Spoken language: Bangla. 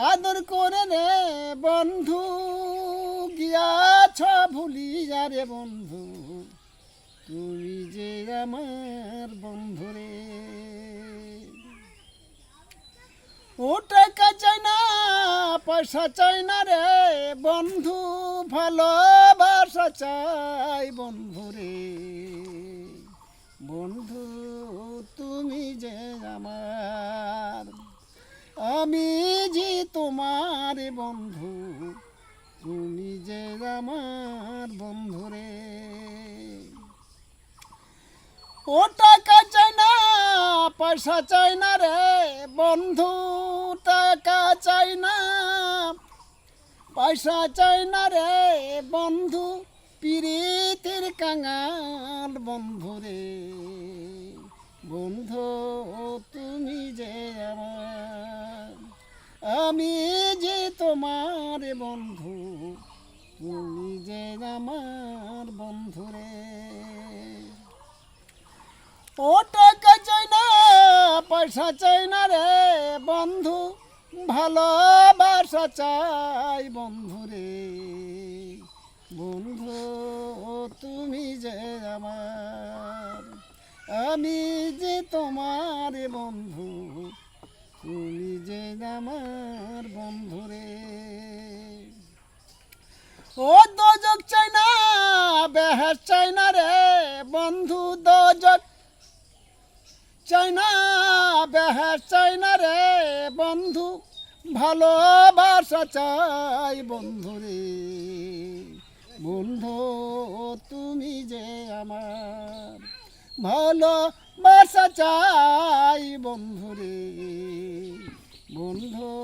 আদর করে রে বন্ধু, গিয়াছ ভুলিয়া রে বন্ধু। তুমি যে আমার বন্ধু রে। ও চাই না, পয়সা চাই না রে বন্ধু, ভালোবাসা চাই বন্ধু রে। বন্ধু, তুমি যে আমার আমি যে তোমার বন্ধু, তুমি যে আমার বন্ধু রে। ও টাকা চাই না, পয়সা চাই না রে বন্ধু, টাকা চাই না, পয়সা চাই না রে বন্ধু, পিরিতের কাঙাল বন্ধু রে। বন্ধু আমি যে তোমার বন্ধু, তুমি যে আমার বন্ধু রে। ও টাকা চাই না, পয়সা চাই না রে বন্ধু, ভালোবাসা চাই বন্ধু রে। বন্ধু, তুমি যে আমার, আমি যে তোমার বন্ধু। তুমি যে আমার বন্ধু রে ও দোজক চাই না বেহেস চাই না রে বন্ধু দোজক। চাই না বেহেস চাই না রে বন্ধু, ভালোবাসা চাই বন্ধু রে বন্ধু, তুমি যে আমার ভালোবাসা চাই বন্ধুরে। বন্ধু